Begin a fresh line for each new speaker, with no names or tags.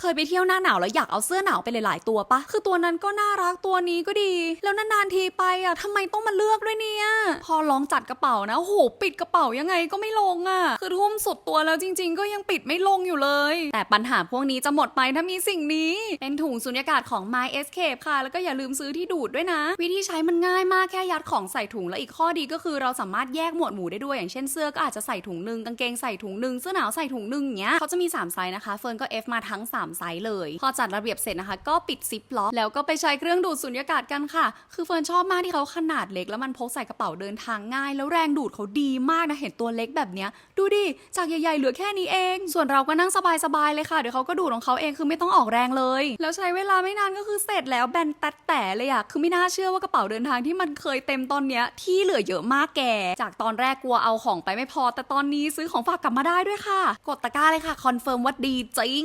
เคยไปเที่ยวหน้าหนาวแล้วอยากเอาเสื้อหนาวไปหลายๆตัวปะคือตัวนั้นก็น่ารักตัวนี้ก็ดี แล้วนานๆทีไปอะทำไมต้องมาเลือกด้วยเนี่ย พอลองจัดกระเป๋านะโหปิดกระเป๋ายังไงก็ไม่ลงอะ คือทุ่มสุดตัวแล้วจริง ๆ ก็ยังปิดไม่ลงอยู่เลย แต่ปัญหาพวกนี้จะหมดไปถ้ามีสิ่งนี้ เป็นถุงสุญญากาศของ My Escape ค่ะ แล้วก็อย่าลืมซื้อที่ดูดด้วยนะ วิธีใช้มันง่ายมากแค่ยัดของใส่ถุงและอีกข้อดีก็คือเราสามารถแยกหมวดหมู่ได้ด้วยอย่างเช่นเสื้อก็อาจจะใส่ถุงหนึ่งกางเกงใส่ถุงหนึ่งเสื้อหนาวใส่ถุงหนึ่งอย่างเงี้ยเขาจะมี3ไซส์นะคะเฟิร์นก็ F มาทั้ง3ไซส์เลย พอจัดระเบียบเสร็จนะคะ ก็ปิดซิปล็อกแล้วก็ไปใช้เครื่องดูดสุญญากาศกันค่ะ คือเฟิร์นชอบมากที่เขาขนาดเล็ก แล้วมันพกใส่กระเป๋าเดินทางง่าย แล้วแรงดูดเขาดีมากนะเห็นตัวเล็กแบบเนี้ยดูดิจากใหญ่ๆเหลือแค่นี้เอง ส่วนเราก็นั่งสบายๆเลยค่ะเดี๋ยวเขาก็ดูดของเขาเองคือไม่ต้องออกแรงเลย แล้วใช้เวลาไม่นานก็คือเสร็จแล้วแบนแตดแต่เลยอะคือไม่น่าเชื่อว่ากระเป๋าเดินทางที่มันเคยเต็มตอนเนี้ยที่เหลือเยอะมากแก จากตอนแรกกลัวเอาของไปไม่พอ แต่ตอนนี้ซื้อของฝากกลับมาได้ด้วยค่ะ กดตะกร้าเลยค่ะคอนเฟิร์มว่าดีจริง